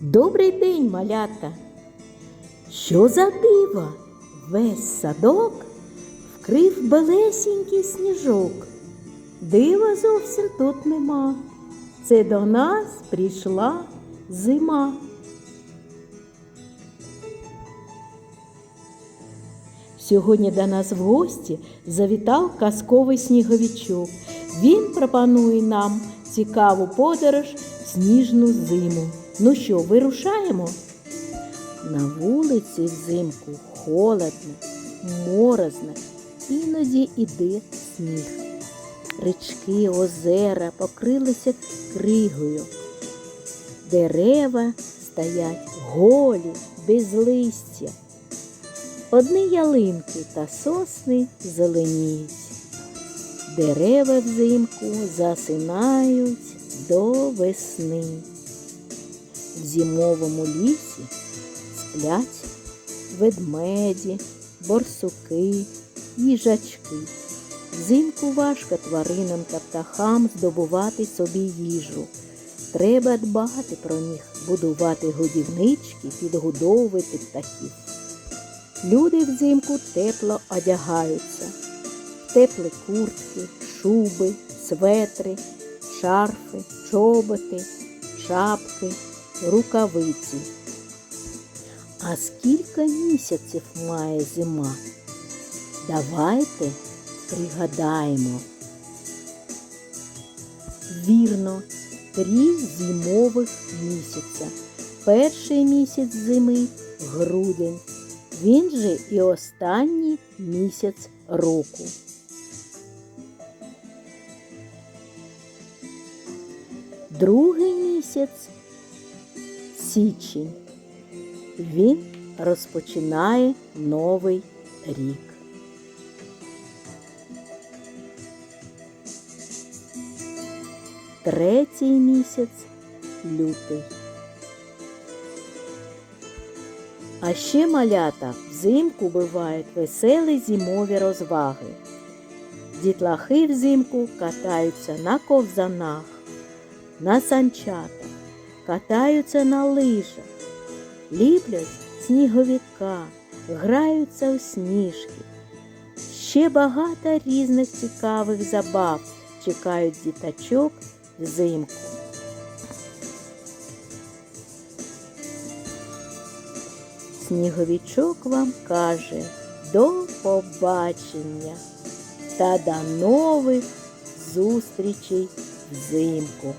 Добрий день, малята! Що за диво? Весь садок вкрив белесінький сніжок. Дива зовсім тут нема. Це до нас прийшла зима. Сьогодні до нас в гості завітав казковий сніговичок. Він пропонує нам цікаву подорож в сніжну зиму. Ну що, вирушаємо? На вулиці взимку холодно, морозно, іноді іде сніг. Річки, озера покрилися кригою. Дерева стоять голі, без листя. Одні ялинки та сосни зеленіють. Дерева взимку засинають до весни. В зимовому лісі сплять ведмеді, борсуки, їжачки. Взимку важко тваринам та птахам здобувати собі їжу. Треба дбати про них, будувати годівнички, підгодовувати птахів. Люди взимку тепло одягаються. Теплі куртки, шуби, светри, шарфи, чоботи, шапки, рукавиці. А скільки місяців має зима? Давайте пригадаємо. Вірно, три зимових місяця. Перший місяць зими грудень. Він же і останній місяць року. Другий місяць січень. Він розпочинає новий рік. Третій місяць лютий. А ще малята взимку бувають веселі зимові розваги. Дітлахи взимку катаються на ковзанах, на санчатах, катаються на лижах, ліплять сніговіка, граються у сніжки. Ще багато різних цікавих забав чекають діточок взимку. Сніговичок вам каже до побачення та до нових зустрічей взимку.